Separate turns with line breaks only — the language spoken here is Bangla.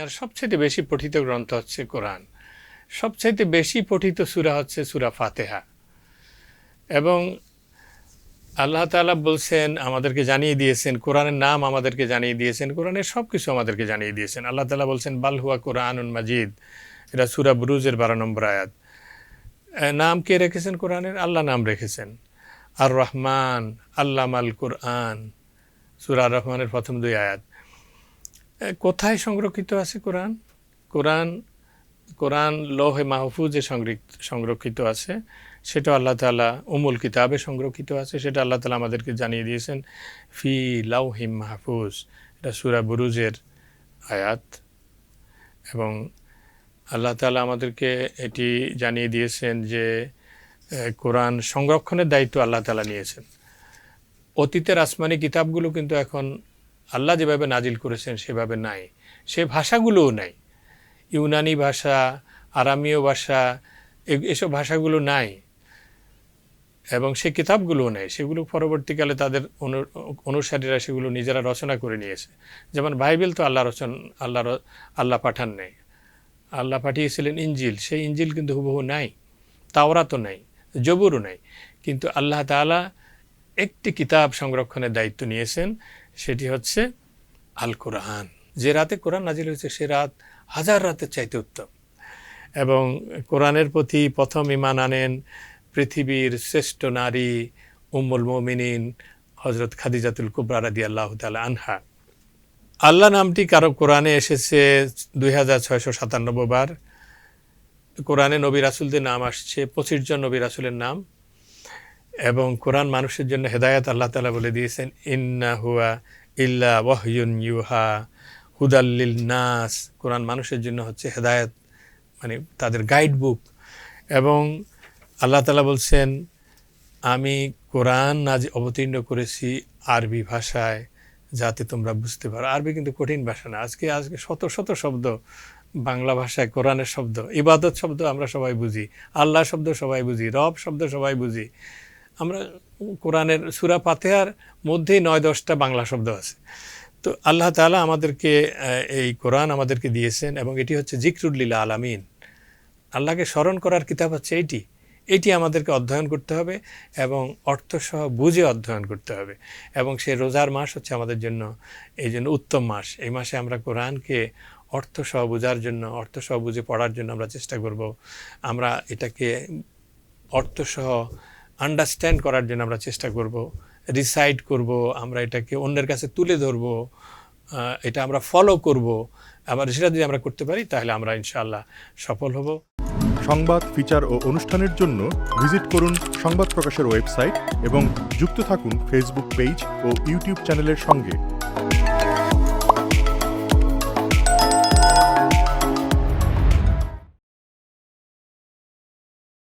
দুনিয়ার সবচেয়ে বেশি পঠিত গ্রন্থ হচ্ছে কোরআন। সবচাইতে বেশি পঠিত সুরা হচ্ছে সুরা ফাতেহা। এবং আল্লাহ তালা বলছেন, আমাদেরকে জানিয়ে দিয়েছেন, কোরআনের নাম আমাদেরকে জানিয়ে দিয়েছেন, কোরআনের সব কিছু আমাদেরকে জানিয়ে দিয়েছেন। আল্লাহ তালা বলছেন, বাল হুয়া কোরআনুন মাজিদ, এটা সুরা বুরুজের বারো নম্বর আয়াত। নাম কে রেখেছেন কোরআনের? আল্লাহ নাম রেখেছেন। আর রহমান আল্লাম আল কোরআন, সুরা রহমানের প্রথম দুই আয়াত। কোথায় সংরক্ষিত আছে কোরআন? কোরআন কোরআন লৌহে মাহফুজে সংরক্ষিত আছে। সেটা আল্লাহ তালা উমুল কিতাবে সংরক্ষিত আছে। সেটা আল্লাহ তালা আমাদেরকে জানিয়ে দিয়েছেন, ফি লাউহিম মাহফুজ। এটা সুরা বুরুজের আয়াত। এবং আল্লাহ তালা আমাদেরকে এটি জানিয়ে দিয়েছেন যে কোরআন সংরক্ষণের দায়িত্ব আল্লাহ তালা নিয়েছেন। অতীতের আসমানি কিতাবগুলো কিন্তু এখন আল্লাহ যেভাবে নাজিল করেছেন সেভাবে নাই। সে ভাষাগুলোও নাই। ইউনানি ভাষা, আরামীয় ভাষা এসব ভাষাগুলো নাই। এবং সে কিতাবগুলোও নেই। সেগুলো পরবর্তীকালে তাদের অনু- অনুসারীরা সেগুলো নিজেরা রচনা করে নিয়েছে। যেমন বাইবেল তো আল্লাহ রচন, আল্লাহ আল্লাহ পাঠান নেই। আল্লাহ পাঠিয়েছিলেন ইঞ্জিল সেই ইঞ্জিল কিন্তু হুবহু নাই। তাওরা তো নাই। জবুরও নাই। কিন্তু আল্লাহ তাআলা একটি কিতাব সংরক্ষণের দায়িত্ব নিয়েছেন। সেটি হচ্ছে আল কোরআন যে রাতে কোরআন নাজিল হয়েছে, সে রাত হাজার রাতের চাইতে উত্তম। এবং কোরআনের প্রতি প্রথম ইমান আনেন পৃথিবীর শ্রেষ্ঠ নারী উম্মুল মোমিনিন হজরত খাদিজাতুল কুবরা রাদি আল্লাহ তালা আনহা। আল্লাহ নামটি কারও কোরআনে এসেছে দুই হাজার ছয়শো সাতানব্বই বার। কোরআনে নবী রাসুলদের নাম আসছে, পঁচিশ জন নবী রাসুলের নাম এবং কোরআন মানুষের জন্য হেদায়াত আল্লাহ তালা বলে দিয়েছেন, ইন্না হুয়া ইল্লা ওয়াহয়ুন ইউহা হুদাল্লিল নাস। কোরআন মানুষের জন্য হচ্ছে হেদায়াত মানে তাদের গাইড বুক এবং আল্লাহ তালা বলছেন, আমি কোরআন আজ অবতীর্ণ করেছি আরবি ভাষায় যাতে তোমরা বুঝতে পারো। আরবি কিন্তু কঠিন ভাষা না। আজকে আজকে শত শত শব্দ, বাংলা ভাষায় কোরআনের শব্দ, ইবাদত শব্দ আমরা সবাই বুঝি আল্লাহ শব্দ সবাই বুঝি, রব শব্দ সবাই বুঝি। আমরা কোরআনের সুরা পাতেহার মধ্যেই নয় দশটা বাংলা শব্দ আছে। তো আল্লাহ তাআলা আমাদেরকে এই কোরআন আমাদেরকে দিয়েছেন এবং এটি হচ্ছে জিকরুল্লিলা আলামিন। আল্লাহকে স্মরণ করার কিতাব হচ্ছে এইটি এটি আমাদেরকে অধ্যয়ন করতে হবে এবং অর্থসহ বুঝে অধ্যয়ন করতে হবে। এবং সেই রোজার মাস হচ্ছে আমাদের জন্য, এই জন্য উত্তম মাস। এই মাসে আমরা কোরআনকে অর্থসহ বোঝার জন্য, অর্থসহ বুঝে পড়ার জন্য আমরা চেষ্টা করব। আমরা এটাকে অর্থসহ আন্ডারস্ট্যান্ড করার জন্য আমরা চেষ্টা করব রিসাইড করব, আমরা এটাকে অন্যের কাছে তুলে ধরব এটা আমরা ফলো করব। আবার সেটা যদি আমরা করতে পারি, তাহলে আমরা ইনশাআল্লাহ সফল হব।
সংবাদ ফিচার ও অনুষ্ঠানের জন্য ভিজিট করুন সংবাদ প্রকাশের ওয়েবসাইট এবং যুক্ত থাকুন ফেসবুক পেজ ও ইউটিউব চ্যানেলের সঙ্গে।